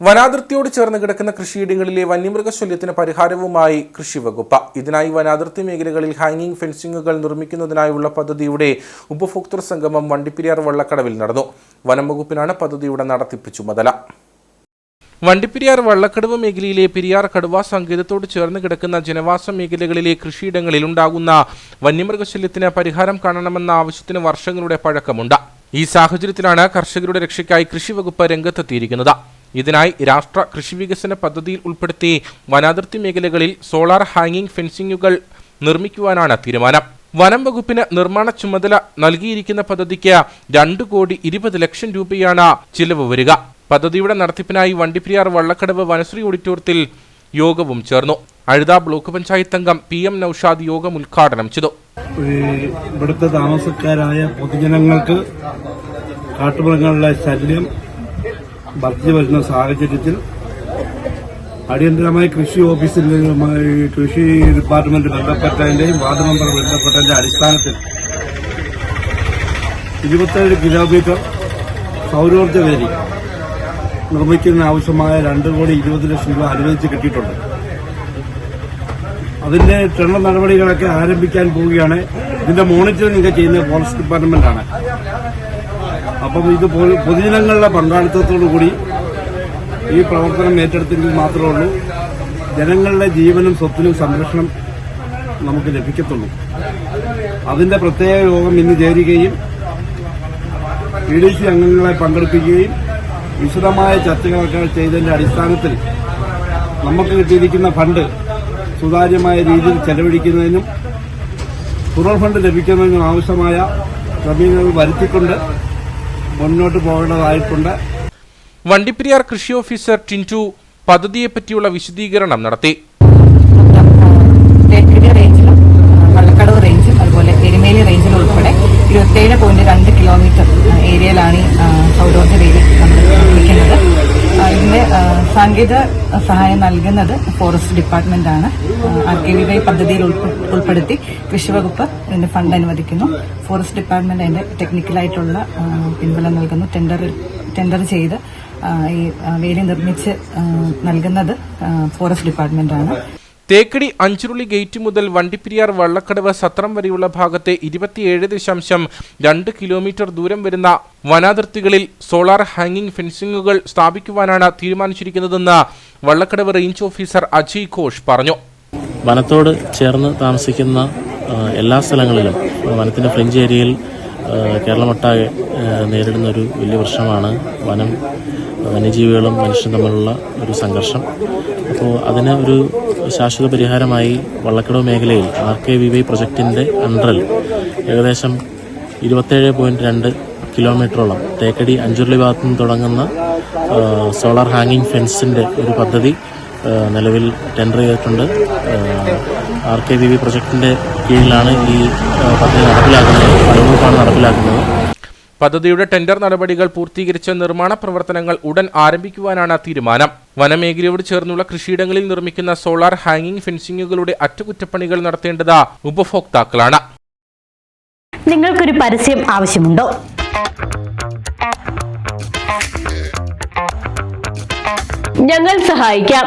വനാതിർത്തിയോട് ചേർന്ന് കിടക്കുന്ന കൃഷിയിടങ്ങളിലെ വന്യമൃഗശല്യത്തിന് പരിഹാരവുമായി കൃഷിവകുപ്പ് ഇതിനായി വനാതിർത്തി മേഖലകളിൽ ഹാങ്ങിങ് ഫെൻസിംഗുകൾ നിർമ്മിക്കുന്നതിനായുള്ള പദ്ധതിയുടെ ഉപഭോക്തൃ സംഗമം വണ്ടിപ്പെരിയാർ വള്ളക്കടവിൽ നടന്നു. വനം വകുപ്പിനാണ് പദ്ധതിയുടെ നടത്തിപ്പ് ചുമതല. വണ്ടിപ്പെരിയാർ വള്ളക്കടവ് മേഖലയിലെ പെരിയാർ കടുവ സങ്കേതത്തോട് ചേർന്ന് കിടക്കുന്ന ജനവാസ മേഖലകളിലെ കൃഷിയിടങ്ങളിൽ ഉണ്ടാകുന്ന വന്യമൃഗശല്യത്തിന് പരിഹാരം കാണണമെന്ന ആവശ്യത്തിന് വർഷങ്ങളുടെ പഴക്കമുണ്ട്. ഈ സാഹചര്യത്തിലാണ് കർഷകരുടെ രക്ഷയ്ക്കായി കൃഷിവകുപ്പ് രംഗത്തെത്തിയിരിക്കുന്നത്. ഇതിനായി രാഷ്ട്ര കൃഷി വികസന പദ്ധതിയിൽ ഉൾപ്പെടുത്തി വനാതിർത്തി മേഖലകളിൽ സോളാർ ഹാങ്ങിംഗ് ഫെൻസിംഗുകൾ നിർമ്മിക്കുവാനാണ് തീരുമാനം. വനം വകുപ്പിന് നിർമ്മാണ ചുമതല നൽകിയിരിക്കുന്ന പദ്ധതിക്ക് രണ്ടു കോടി ഇരുപത് ലക്ഷം രൂപയാണ് ചിലവ് വരിക. പദ്ധതിയുടെ നടത്തിപ്പിനായി വണ്ടിപ്പെരിയാർ വള്ളക്കടവ് വനശ്രീ ഓഡിറ്റോറിയത്തിൽ യോഗവും ചേർന്നു. അഴുത ബ്ലോക്ക് പഞ്ചായത്ത് അംഗം പി എം നൌഷാദ് യോഗം ഉദ്ഘാടനം ചെയ്തു. ഇവിടുത്തെ താമസക്കാരായ പൊതുജനങ്ങൾക്ക് കാട്ടുമൃഗങ്ങളുടെ ശല്യം വർദ്ധിച്ചു വരുന്ന സാഹചര്യത്തിൽ അടിയന്തരമായി കൃഷി ഓഫീസിൽ നിന്നുമായി കൃഷി ഡിപ്പാർട്ട്മെന്റ് ബന്ധപ്പെട്ടതിന്റെയും വാർഡ് മെമ്പർ ബന്ധപ്പെട്ടതിന്റെ അടിസ്ഥാനത്തിൽ ഇരുപത്തേഴ് കിലോമീറ്റർ സൗരോർജ വേദി നിർമ്മിക്കുന്നതിന് ആവശ്യമായ രണ്ട് കോടി ഇരുപത് ലക്ഷം രൂപ അനുവദിച്ച് കിട്ടിയിട്ടുണ്ട്. അതിന്റെ ക്ഷണ നടപടികളൊക്കെ ആരംഭിക്കാൻ പോവുകയാണ്. ഇതിന്റെ മോണിറ്ററിംഗ് ഒക്കെ ചെയ്യുന്നത് ഫോറസ്റ്റ് ഡിപ്പാർട്ട്മെന്റാണ്. അപ്പം ഇത് പൊതുജനങ്ങളുടെ പങ്കാളിത്തത്തോടു കൂടി ഈ പ്രവർത്തനം ഏറ്റെടുത്തെങ്കിൽ മാത്രമേ ഉള്ളൂ. ജനങ്ങളുടെ ജീവനും സ്വത്തിനും സംരക്ഷണം നമുക്ക് ലഭിക്കത്തുള്ളൂ. അതിന്റെ പ്രത്യേക യോഗം ഇന്ന് ചേരുകയും പി ഡി സി അംഗങ്ങളെ പങ്കെടുപ്പിക്കുകയും വിശദമായ ചർച്ചകളൊക്കെ ചെയ്തതിന്റെ അടിസ്ഥാനത്തിൽ നമുക്ക് കിട്ടിയിരിക്കുന്ന ഫണ്ട് സുതാര്യമായ രീതിയിൽ ചെലവഴിക്കുന്നതിനും തുടർ ഫണ്ട് ലഭിക്കുന്നതിനും ആവശ്യമായ ക്രമീകരണങ്ങൾ വരുത്തിക്കൊണ്ട് മുന്നോട്ട് പോകേണ്ടതായിട്ടുണ്ട് വണ്ടിപ്പെരിയാർ കൃഷി ഓഫീസർ ടിന്റു പദ്ധതിയെപ്പറ്റിയുള്ള വിശദീകരണം നടത്തി തേക്കടി റേഞ്ചിലും വള്ളക്കടവ് റേഞ്ചും അതുപോലെ എരുമേലി റേഞ്ചിലും ഉൾപ്പെടെ ഇരുപത്തേഴ് പോയിന്റ് രണ്ട് കിലോമീറ്റർ ഏരിയയിലാണ് ഈ ആ, സൗരോർജ വേലി നമ്മൾ നിർമ്മിക്കുന്നത് ആ, ഇതിന്റെ ആ, സാങ്കേതിക സഹായം നൽകുന്നത് ഫോറസ്റ്റ് ഡിപ്പാർട്ട്മെന്റ് ആണ്. ആർ വൈ പദ്ധതിയിൽ ഉൾപ്പെടുത്തി കൃഷി വകുപ്പ് ഇതിന്റെ ഫണ്ട് അനുവദിക്കുന്നു. ഫോറസ്റ്റ് ഡിപ്പാർട്ട്മെന്റ് അതിന്റെ ടെക്നിക്കലായിട്ടുള്ള പിൻബലം നൽകുന്നു. ടെൻഡർ ടെൻഡർ ചെയ്ത് ഈ വേലി നിർമ്മിച്ച് നൽകുന്നത് ഫോറസ്റ്റ് ഡിപ്പാർട്ട്മെന്റ് ആണ്. തേക്കടി അഞ്ചുരുളി ഗേറ്റ് മുതൽ വണ്ടിപ്പിരിയാർ വള്ളക്കടവ് സത്രം വരെയുള്ള ഭാഗത്തെ ഇരുപത്തിയേഴ് ദശാംശം രണ്ട് കിലോമീറ്റർ ദൂരം വരുന്ന വനാതിർത്തികളിൽ സോളാർ ഹാങ്ങിംഗ് ഫെൻസിംഗുകൾ സ്ഥാപിക്കുവാനാണ് തീരുമാനിച്ചിരിക്കുന്നതെന്ന് വള്ളക്കടവ് റേഞ്ച് ഓഫീസർ അജയ് ഘോഷ് പറഞ്ഞു. വനത്തോട് ചേർന്ന് താമസിക്കുന്ന എല്ലാ സ്ഥലങ്ങളിലും വനത്തിന്റെ ഫ്രഞ്ച് ഏരിയയിൽ കേരളമൊട്ടാകെ നേരിടുന്ന ഒരു വലിയ പ്രശ്നമാണ് വനം വന്യജീവികളും മനുഷ്യൻ തമ്മിലുള്ള ഒരു സംഘർഷം. അപ്പോൾ അതിന് ഒരു ശാശ്വത പരിഹാരമായി വള്ളക്കടവ് മേഖലയിൽ ആർ കെ വി വൈ പ്രൊജക്റ്റിന്റെ അണ്ടറിൽ ഏകദേശം ഇരുപത്തേഴ് പോയിന്റ് രണ്ട് കിലോമീറ്ററോളം തേക്കടി അഞ്ചുരുളി ഭാഗത്തു നിന്ന് തുടങ്ങുന്ന സോളാർ ഹാങ്ങിങ് ഫെൻസിന്റെ ഒരു പദ്ധതി നിലവിൽ ടെൻഡർ ചെയ്തിട്ടുണ്ട്. ആർ കെ വി വി പ്രൊജക്ടിന്റെ കീഴിലാണ് ഈ പദ്ധതി നടപ്പിലാക്കുന്നത്. വനംവകുപ്പാണ് നടപ്പിലാക്കുന്നത്. പദ്ധതിയുടെ ടെൻഡർ നടപടികൾ പൂർത്തീകരിച്ച നിർമ്മാണ പ്രവർത്തനങ്ങൾ ഉടൻ ആരംഭിക്കുവാനാണ് തീരുമാനം. വനമേഖലയോട് ചേർന്നുള്ള കൃഷിയിടങ്ങളിൽ നിർമ്മിക്കുന്ന സോളാർ ഹാങ്ങിംഗ് ഫെൻസിംഗുകളുടെ അറ്റകുറ്റപ്പണികൾ നടത്തേണ്ടത് ഉപഭോക്താക്കളാണ്. നിങ്ങൾക്കൊരു പരസ്യം ആവശ്യമുണ്ടോ? ഞങ്ങൾ സഹായിക്കാം.